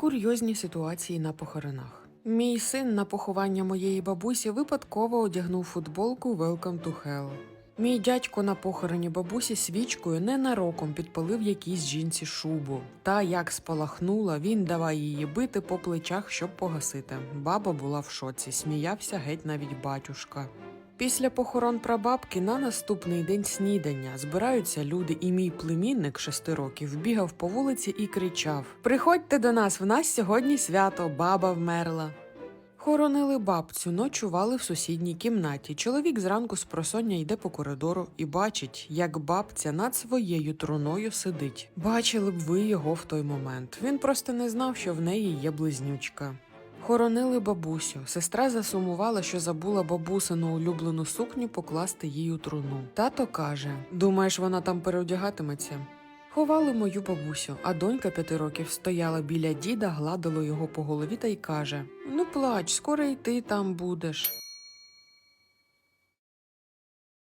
Курйозні ситуації на похоронах. Мій син на поховання моєї бабусі випадково одягнув футболку Welcome to Hell. Мій дядько на похороні бабусі свічкою ненароком підпалив якійсь жінці шубу. Та як спалахнула, він давай її бити по плечах, щоб погасити. Баба була в шоці, сміявся геть навіть батюшка. Після похорон прабабки на наступний день снідання збираються люди, і мій племінник шести років бігав по вулиці і кричав: Приходьте до нас, в нас сьогодні свято, баба вмерла. Хоронили бабцю, ночували в сусідній кімнаті. Чоловік зранку з просоння йде по коридору і бачить, як бабця над своєю труною сидить. Бачили б ви його в той момент. Він просто не знав, що в неї є близнючка. Хоронили бабусю. Сестра засумувала, що забула бабусину улюблену сукню покласти їй у труну. Тато каже: Думаєш, вона там переодягатиметься? Ховали мою бабусю, а донька п'яти років стояла біля діда, гладила його по голові та й каже: Ну плач, скоро й ти там будеш.